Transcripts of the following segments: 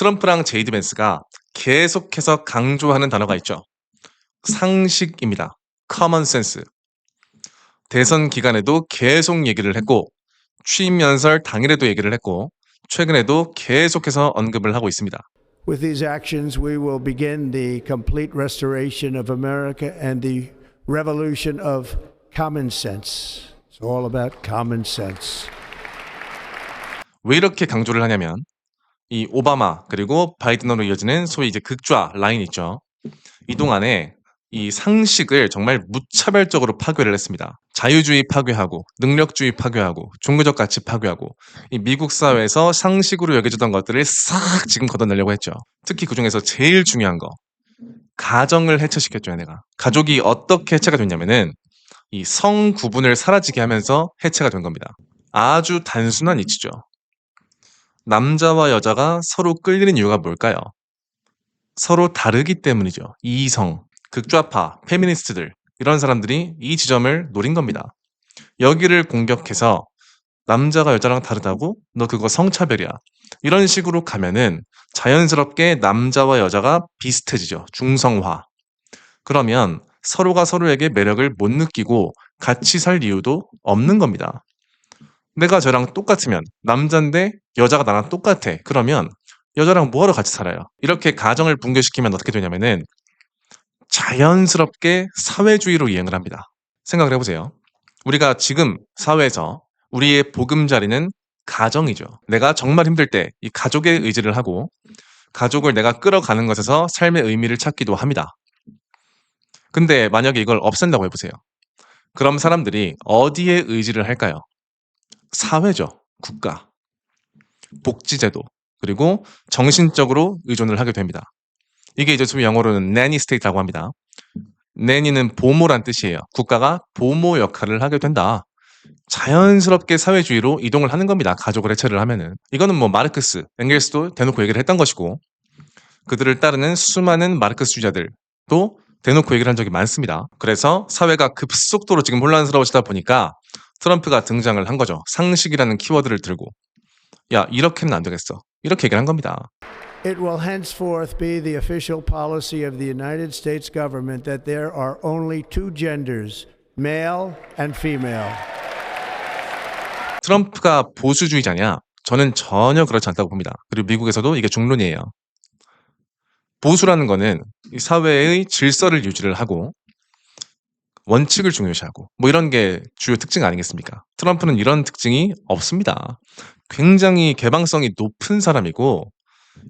트럼프랑 제이드 벤스가 계속해서 강조하는 단어가 있죠. 상식입니다. common sense. 대선 기간에도 계속 얘기를 했고 취임 연설 당일에도 얘기를 했고 최근에도 계속해서 언급을 하고 있습니다. With these actions, we will begin the complete restoration of America and the revolution of common sense. It's all about common sense. 왜 이렇게 강조를 하냐면 이 오바마 그리고 바이든으로 이어지는 소위 이제 극좌 라인 있죠. 이 동안에 이 상식을 정말 무차별적으로 파괴를 했습니다. 자유주의 파괴하고 능력주의 파괴하고 종교적 가치 파괴하고 이 미국 사회에서 상식으로 여겨지던 것들을 싹 지금 걷어내려고 했죠. 특히 그 중에서 제일 중요한 거 가정을 해체시켰죠, 얘네가. 가족이 어떻게 해체가 됐냐면은 이 성 구분을 사라지게 하면서 해체가 된 겁니다. 아주 단순한 이치죠. 남자와 여자가 서로 끌리는 이유가 뭘까요? 서로 다르기 때문이죠. 이성, 극좌파, 페미니스트들 이런 사람들이 이 지점을 노린 겁니다. 여기를 공격해서 남자가 여자랑 다르다고? 너 그거 성차별이야. 이런 식으로 가면은 자연스럽게 남자와 여자가 비슷해지죠. 중성화. 그러면 서로가 서로에게 매력을 못 느끼고 같이 살 이유도 없는 겁니다. 내가 저랑 똑같으면 남잔데 여자가 나랑 똑같아. 그러면 여자랑 뭐하러 같이 살아요? 이렇게 가정을 붕괴시키면 어떻게 되냐면은 자연스럽게 사회주의로 유행을 합니다. 생각을 해보세요. 우리가 지금 사회에서 우리의 보금자리는 가정이죠. 내가 정말 힘들 때 이 가족의 의지를 하고 가족을 내가 끌어가는 것에서 삶의 의미를 찾기도 합니다. 근데 만약에 이걸 없앤다고 해보세요. 그럼 사람들이 어디에 의지를 할까요? 사회죠. 국가. 복지제도. 그리고 정신적으로 의존을 하게 됩니다. 이게 이제 소위 영어로는 nanny state라고 합니다. nanny는 보모란 뜻이에요. 국가가 보모 역할을 하게 된다. 자연스럽게 사회주의로 이동을 하는 겁니다. 가족을 해체를 하면은. 이거는 뭐 마르크스, 엥겔스도 대놓고 얘기를 했던 것이고 그들을 따르는 수많은 마르크스주의자들도 대놓고 얘기를 한 적이 많습니다. 그래서 사회가 급속도로 지금 혼란스러워지다 보니까 트럼프가 등장을 한 거죠. 상식이라는 키워드를 들고. 야, 이렇게는 안 되겠어. 이렇게 얘기를 한 겁니다. It will henceforth be the official policy of the United States government that there are only two genders, male and female. 트럼프가 보수주의자냐? 저는 전혀 그렇지 않다고 봅니다. 그리고 미국에서도 이게 중론이에요. 보수라는 거는 이 사회의 질서를 유지를 하고 원칙을 중요시하고 뭐 이런 게 주요 특징 아니겠습니까? 트럼프는 이런 특징이 없습니다. 굉장히 개방성이 높은 사람이고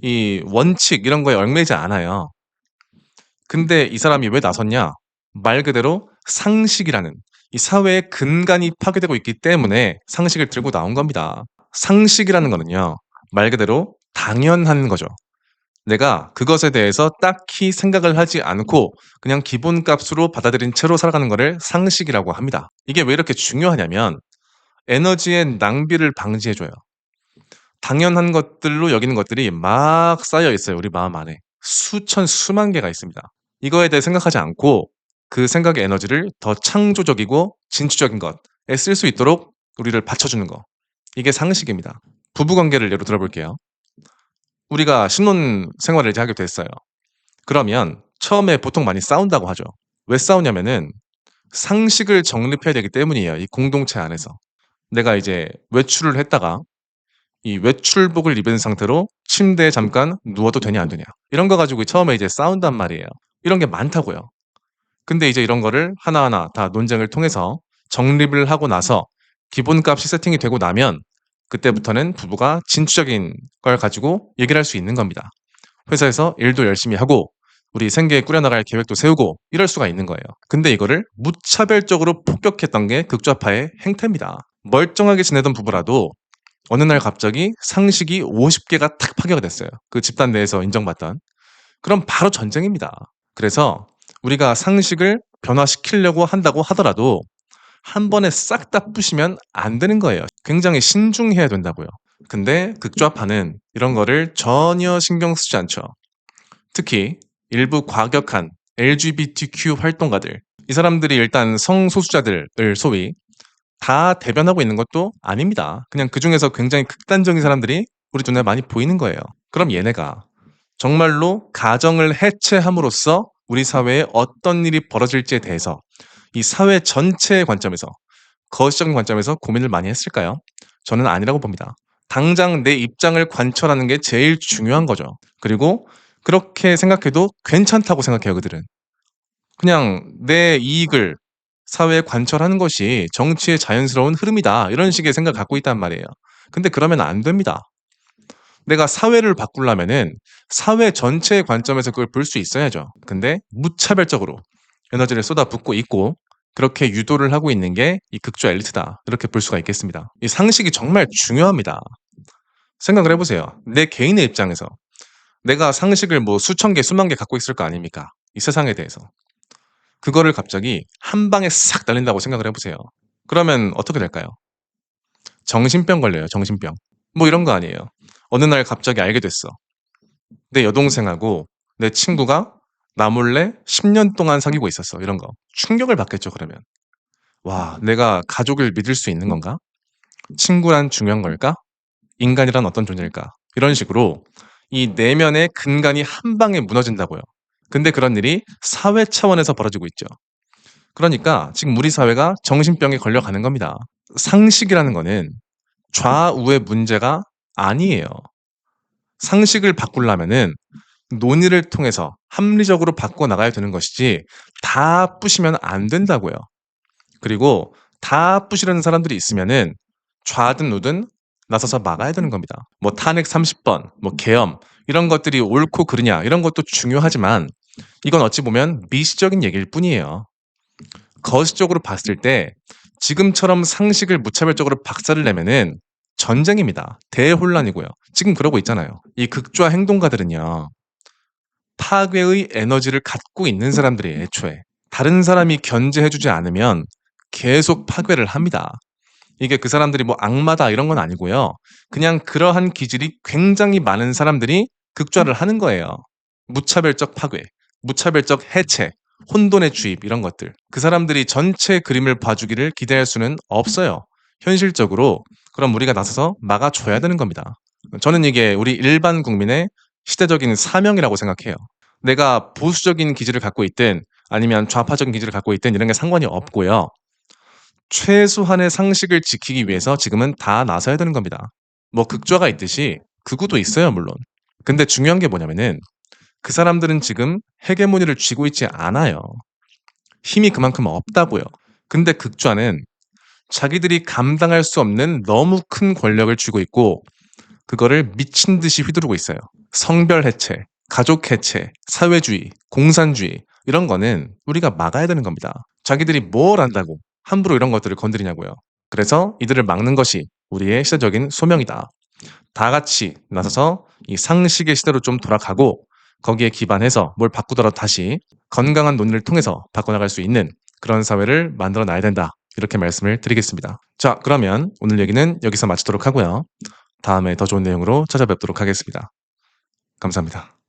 이 원칙 이런 거에 얽매이지 않아요. 근데 이 사람이 왜 나섰냐? 말 그대로 상식이라는 이 사회의 근간이 파괴되고 있기 때문에 상식을 들고 나온 겁니다. 상식이라는 거는요. 말 그대로 당연한 거죠. 내가 그것에 대해서 딱히 생각을 하지 않고 그냥 기본값으로 받아들인 채로 살아가는 거를 상식이라고 합니다. 이게 왜 이렇게 중요하냐면 에너지의 낭비를 방지해 줘요. 당연한 것들로 여기는 것들이 막 쌓여 있어요. 우리 마음 안에. 수천 수만 개가 있습니다. 이거에 대해 생각하지 않고 그 생각의 에너지를 더 창조적이고 진취적인 것에 쓸 수 있도록 우리를 받쳐주는 거. 이게 상식입니다. 부부 관계를 예로 들어볼게요. 우리가 신혼 생활을 이제 하게 됐어요. 그러면 처음에 보통 많이 싸운다고 하죠. 왜 싸우냐면은 상식을 정립해야 되기 때문이에요. 이 공동체 안에서. 내가 이제 외출을 했다가 이 외출복을 입은 상태로 침대에 잠깐 누워도 되냐 안 되냐. 이런 거 가지고 처음에 이제 싸운단 말이에요. 이런 게 많다고요. 근데 이제 이런 거를 하나하나 다 논쟁을 통해서 정립을 하고 나서 기본값이 세팅이 되고 나면 그때부터는 부부가 진취적인 걸 가지고 얘기를 할 수 있는 겁니다. 회사에서 일도 열심히 하고 우리 생계 꾸려나갈 계획도 세우고 이럴 수가 있는 거예요. 근데 이거를 무차별적으로 폭격했던 게 극좌파의 행태입니다. 멀쩡하게 지내던 부부라도 어느 날 갑자기 상식이 50개가 탁 파괴가 됐어요. 그 집단 내에서 인정받던. 그럼 바로 전쟁입니다. 그래서 우리가 상식을 변화시키려고 한다고 하더라도 한 번에 싹 다 부시면 안 되는 거예요. 굉장히 신중해야 된다고요. 근데 극좌파는 이런 거를 전혀 신경 쓰지 않죠. 특히 일부 과격한 LGBTQ 활동가들, 이 사람들이 일단 성소수자들을 소위 다 대변하고 있는 것도 아닙니다. 그냥 그 중에서 굉장히 극단적인 사람들이 우리 눈에 많이 보이는 거예요. 그럼 얘네가 정말로 가정을 해체함으로써 우리 사회에 어떤 일이 벌어질지에 대해서 이 사회 전체의 관점에서 거시적인 관점에서 고민을 많이 했을까요? 저는 아니라고 봅니다. 당장 내 입장을 관철하는 게 제일 중요한 거죠. 그리고 그렇게 생각해도 괜찮다고 생각해요, 그들은. 그냥 내 이익을 사회에 관철하는 것이 정치의 자연스러운 흐름이다. 이런 식의 생각을 갖고 있단 말이에요. 근데 그러면 안 됩니다. 내가 사회를 바꾸려면은 사회 전체의 관점에서 그걸 볼 수 있어야죠. 근데 무차별적으로 에너지를 쏟아붓고 있고 그렇게 유도를 하고 있는 게 이 극좌 엘리트다. 이렇게 볼 수가 있겠습니다. 이 상식이 정말 중요합니다. 생각을 해보세요. 내 개인의 입장에서 내가 상식을 뭐 수천 개, 수만 개 갖고 있을 거 아닙니까? 이 세상에 대해서. 그거를 갑자기 한 방에 싹 날린다고 생각을 해보세요. 그러면 어떻게 될까요? 정신병 걸려요, 정신병. 뭐 이런 거 아니에요. 어느 날 갑자기 알게 됐어. 내 여동생하고 내 친구가 나 몰래 10년 동안 사귀고 있었어. 이런 거. 충격을 받겠죠, 그러면. 와, 내가 가족을 믿을 수 있는 건가? 친구란 중요한 걸까? 인간이란 어떤 존재일까? 이런 식으로 이 내면의 근간이 한 방에 무너진다고요. 근데 그런 일이 사회 차원에서 벌어지고 있죠. 그러니까 지금 우리 사회가 정신병에 걸려가는 겁니다. 상식이라는 거는 좌우의 문제가 아니에요. 상식을 바꾸려면은 논의를 통해서 합리적으로 바꿔 나가야 되는 것이지 다 부시면 안 된다고요. 그리고 다 부시려는 사람들이 있으면은 좌든 우든 나서서 막아야 되는 겁니다. 뭐 탄핵 30번, 뭐 계엄 이런 것들이 옳고 그르냐 이런 것도 중요하지만 이건 어찌 보면 미시적인 얘기일 뿐이에요. 거시적으로 봤을 때 지금처럼 상식을 무차별적으로 박살을 내면은 전쟁입니다. 대혼란이고요. 지금 그러고 있잖아요. 이 극좌 행동가들은요. 파괴의 에너지를 갖고 있는 사람들이 애초에 다른 사람이 견제해주지 않으면 계속 파괴를 합니다. 이게 그 사람들이 뭐 악마다 이런 건 아니고요. 그냥 그러한 기질이 굉장히 많은 사람들이 극좌를 하는 거예요. 무차별적 파괴, 무차별적 해체, 혼돈의 주입 이런 것들. 그 사람들이 전체 그림을 봐주기를 기대할 수는 없어요. 현실적으로 그럼 우리가 나서서 막아줘야 되는 겁니다. 저는 이게 우리 일반 국민의 시대적인 사명이라고 생각해요. 내가 보수적인 기질을 갖고 있든 아니면 좌파적인 기질을 갖고 있든 이런 게 상관이 없고요. 최소한의 상식을 지키기 위해서 지금은 다 나서야 되는 겁니다. 뭐 극좌가 있듯이 극우도 있어요, 물론. 근데 중요한 게 뭐냐면은 그 사람들은 지금 헤게모니를 쥐고 있지 않아요. 힘이 그만큼 없다고요. 근데 극좌는 자기들이 감당할 수 없는 너무 큰 권력을 쥐고 있고 그거를 미친 듯이 휘두르고 있어요. 성별 해체, 가족 해체, 사회주의, 공산주의 이런 거는 우리가 막아야 되는 겁니다. 자기들이 뭘 안다고 함부로 이런 것들을 건드리냐고요. 그래서 이들을 막는 것이 우리의 시대적인 소명이다. 다 같이 나서서 이 상식의 시대로 좀 돌아가고 거기에 기반해서 뭘 바꾸더라도 다시 건강한 논의를 통해서 바꿔나갈 수 있는 그런 사회를 만들어 놔야 된다. 이렇게 말씀을 드리겠습니다. 자, 그러면 오늘 얘기는 여기서 마치도록 하고요. 다음에 더 좋은 내용으로 찾아뵙도록 하겠습니다. 감사합니다.